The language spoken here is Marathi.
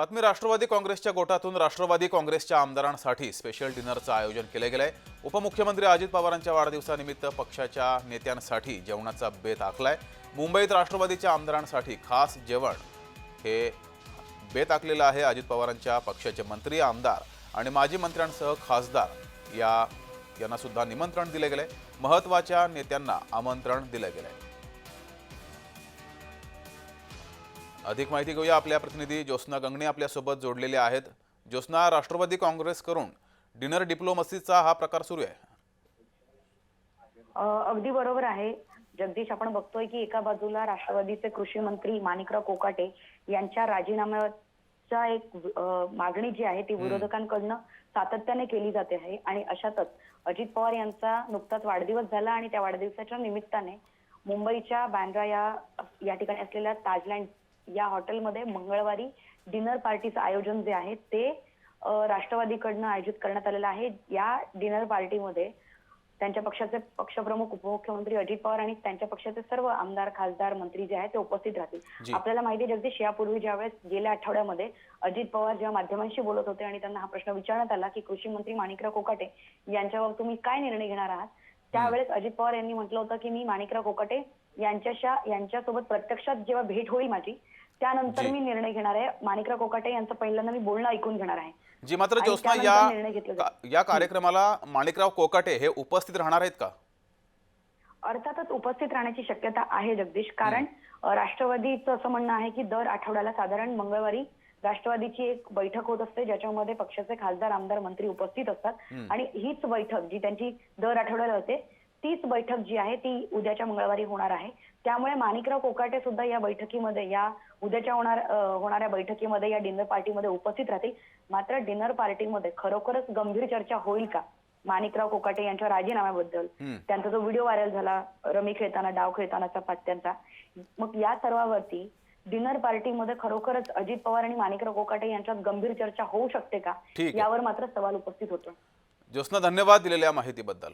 बातमी राष्ट्रवादी काँग्रेसच्या गोटातून राष्ट्रवादी काँग्रेसच्या आमदारांसाठी स्पेशल डिनरचं आयोजन केलं आहे उपमुख्यमंत्री अजित पवारांच्या वाढदिवसानिमित्त पक्षाच्या नेत्यांसाठी जेवणाचा बेत आखलाय. मुंबईत राष्ट्रवादीच्या आमदारांसाठी खास जेवण हे बेत आखलेलं आहे अजित पवारांच्या पक्षाचे मंत्री आमदार आणि माजी मंत्र्यांसह खासदार. या यांनासुद्धा निमंत्रण निमंत्रण दिले आहे महत्त्वाच्या नेत्यांना आमंत्रण दिलं गेलं आहे अधिक माहिती घेऊया आपल्या प्रतिनिधी ज्योत्स्ना गंगणे आपल्यासोबत जोडलेले आहेत. ज्योत्स्ना राष्ट्रवादी काँग्रेस करून डिनर डिप्लोमसीचा हा प्रकार सुरू आहे. अगदी बरोबर आहे. जगदीश आपण बघतोय की एका बाजूला राष्ट्रवादीचे कृषी मंत्री माणिकराव कोकाटे यांच्या राजीनाम्याच्या एक मागणी जी आहे ती विरोधकांकडनं सातत्याने केली जाते आहे आणि अशातच अजित पवार यांचा नुकताच वाढदिवस झाला आणि त्या वाढदिवसाच्या निमित्ताने मुंबईच्या बँड्रा या या ठिकाणी असलेल्या ताजलँड या हॉटेलमध्ये मंगळवारी डिनर पार्टीचं आयोजन जे आहे ते राष्ट्रवादीकडनं आयोजित करण्यात आलेलं आहे. या डिनर पार्टीमध्ये त्यांच्या पक्षाचे पक्षप्रमुख उपमुख्यमंत्री अजित पवार आणि त्यांच्या पक्षाचे सर्व आमदार खासदार मंत्री जे आहेत ते उपस्थित. राहतील. आपल्याला माहिती आहे जगदीश यापूर्वी ज्यावेळेस गेल्या आठवड्यामध्ये अजित पवार जेव्हा माध्यमांशी बोलत होते आणि त्यांना हा प्रश्न विचारण्यात आला की कृषी मंत्री माणिकराव कोकाटे यांच्यावर तुम्ही काय निर्णय घेणार आहात? त्यावेळेस अजित पवार यांनी म्हटलं होतं की मी माणिकराव कोकाटे यांच्याशा यांच्यासोबत प्रत्यक्षात जेव्हा भेट होईल माझी त्यानंतर. मी निर्णय घेणार आहे. माणिकराव कोकाटे यांचं पहिल्यांदा मी बोलणं ऐकून घेणार आहे. जी मात्र त्यानंतर या या कार्यक्रमाला माणिकराव कोकाटे हे उपस्थित राहणार आहेत का? अर्थातच उपस्थित राहण्याची शक्यता आहे जगदीश. कारण राष्ट्रवादीचं असं म्हणणं आहे की दर आठवड्याला साधारण मंगळवारी राष्ट्रवादीची एक बैठक होत असते ज्याच्यामध्ये पक्षाचे खासदार आमदार मंत्री उपस्थित असतात. आणि हीच बैठक जी त्यांची दर आठवड्याला होते तीच बैठक जी आहे ती उद्याच्या मंगळवारी होणार आहे. त्यामुळे माणिकराव कोकाटे सुद्धा या बैठकीमध्ये या उद्याच्या होणार होणाऱ्या बैठकीमध्ये या डिनर पार्टीमध्ये उपस्थित राहतील. मात्र डिनर पार्टीमध्ये खरोखरच गंभीर चर्चा होईल का? माणिकराव कोकाटे यांच्या राजीनाम्याबद्दल. त्यांचा जो व्हिडिओ व्हायरल झाला रमी खेळताना डाव खेळतानाचा पात्यांचा मग या सर्वावरती डिनर पार्टीमध्ये खरोखरच अजित पवार आणि माणिकराव कोकाटे यांच्यात गंभीर चर्चा होऊ शकते का. यावर मात्र सवाल उपस्थित होतो ज्योत्स्ना धन्यवाद दिलेल्या माहितीबद्दल.